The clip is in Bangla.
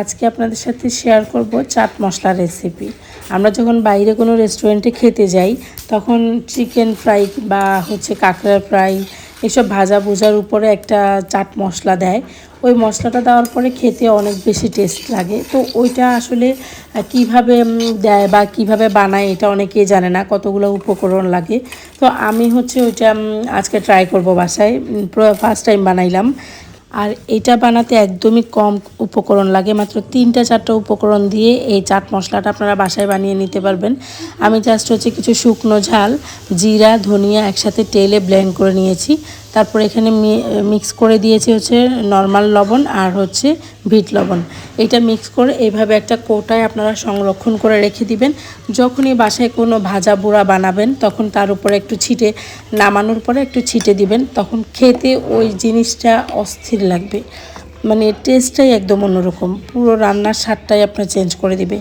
আজকে আপনাদের সাথে শেয়ার করব চাট মশলা রেসিপি আমরা যখন বাইরে কোনো রেস্টুরেন্টে খেতে যাই, তখন চিকেন ফ্রাই বা হচ্ছে কাঁকড়ার ফ্রাই এসব ভাজা ভুজার উপরে একটা চাট মশলা দেয়। ওই মশলাটা দেওয়ার পরে খেতে অনেক বেশি টেস্ট লাগে। তো ওইটা আসলে কীভাবে দেয় বা কীভাবে বানায় এটা অনেকেই জানে না, কতগুলো উপকরণ লাগে। তো আমি হচ্ছে ওইটা আজকে ট্রাই করব বাসায়। ফার্স্ট টাইম বানাইলাম। আর এটা বানাতে একদমই কম উপকরণ লাগে, মাত্র তিনটা চারটা উপকরণ দিয়ে এই চাট মশলাটা আপনারা বাসায় বানিয়ে নিতে পারবেন। আমি জাস্ট হচ্ছে কিছু শুকনো ঝাল, জিরা, ধনিয়া একসাথে তেলে ব্লেন্ড করে নিয়েছি। তারপর এখানে মিক্স করে দিয়েছি হচ্ছে নর্মাল লবণ আর হচ্ছে ভিট লবণ। এটা মিক্স করে এইভাবে একটা কোটায় আপনারা সংরক্ষণ করে রেখে দিবেন। যখনই বাসায় কোনো ভাজা বুড়া বানাবেন, তখন তার উপরে একটু ছিটে, নামানোর পরে একটু ছিটে দিবেন, তখন খেতে ওই জিনিসটা অস্থির লাগবে। মানে টেস্টটাই একদম অন্যরকম। পুরো রান্নার স্বাদটাই আপনার চেঞ্জ করে দিবে।